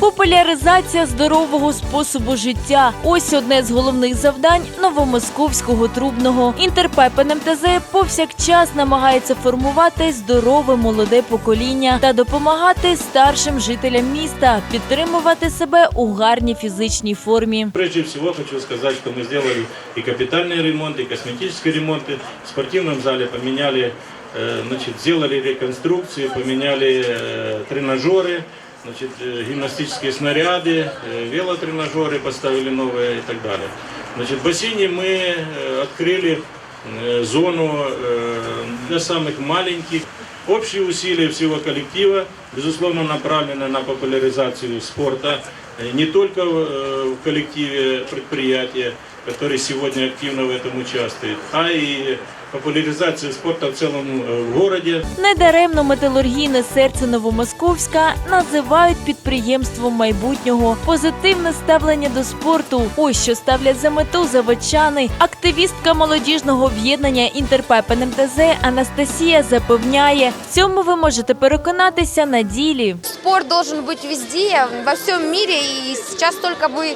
Популяризація здорового способу життя ось одне з головних завдань новомосковського трубного. Інтерпеп НМТЗ повсякчас намагається формувати здорове молоде покоління та допомагати старшим жителям міста підтримувати себе у гарній фізичній формі. Прежде всего хочу сказать, что мы сделали и капитальные ремонты, и косметические ремонты. В спортивном зале поменяли, э, значит, сделали реконструкцию, поменяли э, тренажеры, значит, э, гимнастические снаряды, э, велотренажеры поставили новые и так далее. Значит, в бассейне мы э, открыли э, зону э, для самых маленьких. Общие усилия всего коллектива, безусловно, направлены на популяризацию спорта э, не только э, в коллективе предприятия, который сегодня активно в этом участвует, а и популяризацию спорта в целом э, в городе. Недаремно металургійне серце Новомосковська називають підприємством майбутнього. Позитивне ставлення до спорту. Ось що ставлять за мету заводчани. Активістка молодіжного об'єднання Інтерпеп НМТЗ Анастасія запевняє, в цьому ви можете переконатися на ділі. Спорт должен быть везде, во всем мире, и сейчас только бы,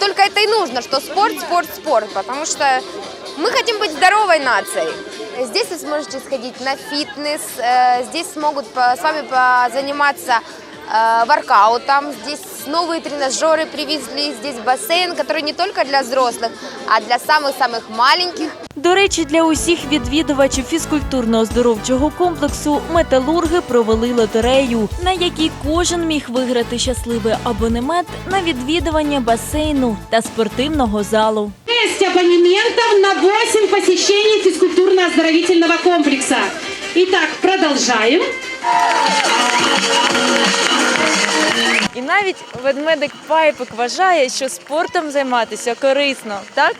только это и нужно, что спорт, спорт, спорт, потому что мы хотим быть здоровой нацией. Здесь вы сможете сходить на фитнес, э, здесь смогут по- с вами позаниматься э, воркаутом, здесь новые тренажеры привезли, здесь бассейн, который не только для взрослых, а для самых-самых маленьких. До речі, для усіх відвідувачів фізкультурно-оздоровчого комплексу металурги провели лотерею, на якій кожен міг виграти щасливий абонемент на відвідування басейну та спортивного залу. 6 абонементов на 8 посещений физкультурно-оздоровительного комплекса. Итак, продолжаем. І навіть ведмедик Пайпик вважає, що спортом займатися корисно, так?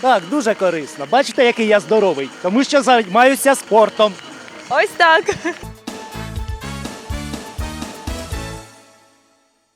Так, дуже корисно. Бачите, який я здоровий, тому що займаюся спортом. Ось так.